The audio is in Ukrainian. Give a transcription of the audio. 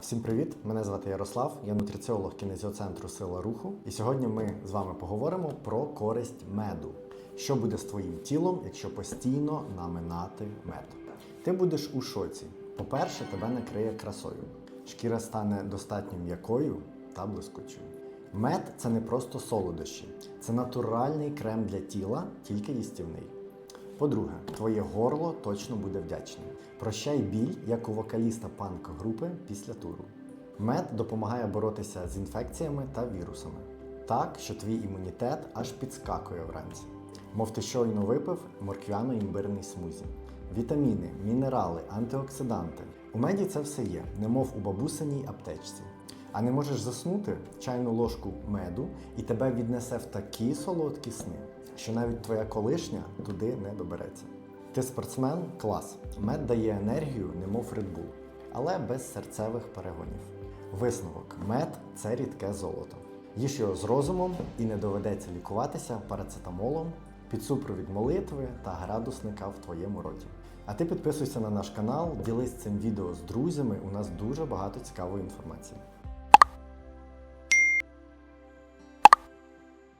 Всім привіт! Мене звати Ярослав, я нутриціолог кінезіоцентру Сила Руху. І сьогодні ми з вами поговоримо про користь меду. Що буде з твоїм тілом, якщо постійно наминати мед? Ти будеш у шоці. По-перше, тебе накриє красою. Шкіра стане достатньо м'якою та блискучою. Мед це не просто солодощі, це натуральний крем для тіла, тільки їстівний. По-друге, твоє горло точно буде вдячне. Прощай біль, як у вокаліста панк-групи після туру. Мед допомагає боротися з інфекціями та вірусами. Так, що твій імунітет аж підскакує вранці. Мов ти щойно випив морквяно-імбирний смузі. Вітаміни, мінерали, антиоксиданти. У меді це все є, немов у бабусиній аптечці. А не можеш заснути чайну ложку меду і тебе віднесе в такі солодкі сни, що навіть твоя колишня туди не добереться. Ти спортсмен клас. Мед дає енергію, немов Bull, але без серцевих перегонів. Висновок: мед це рідке золото. Їж його з розумом і не доведеться лікуватися парацетамолом під супровід молитви та градусника в твоєму роті. А ти підписуйся на наш канал, ділись цим відео з друзями. У нас дуже багато цікавої інформації.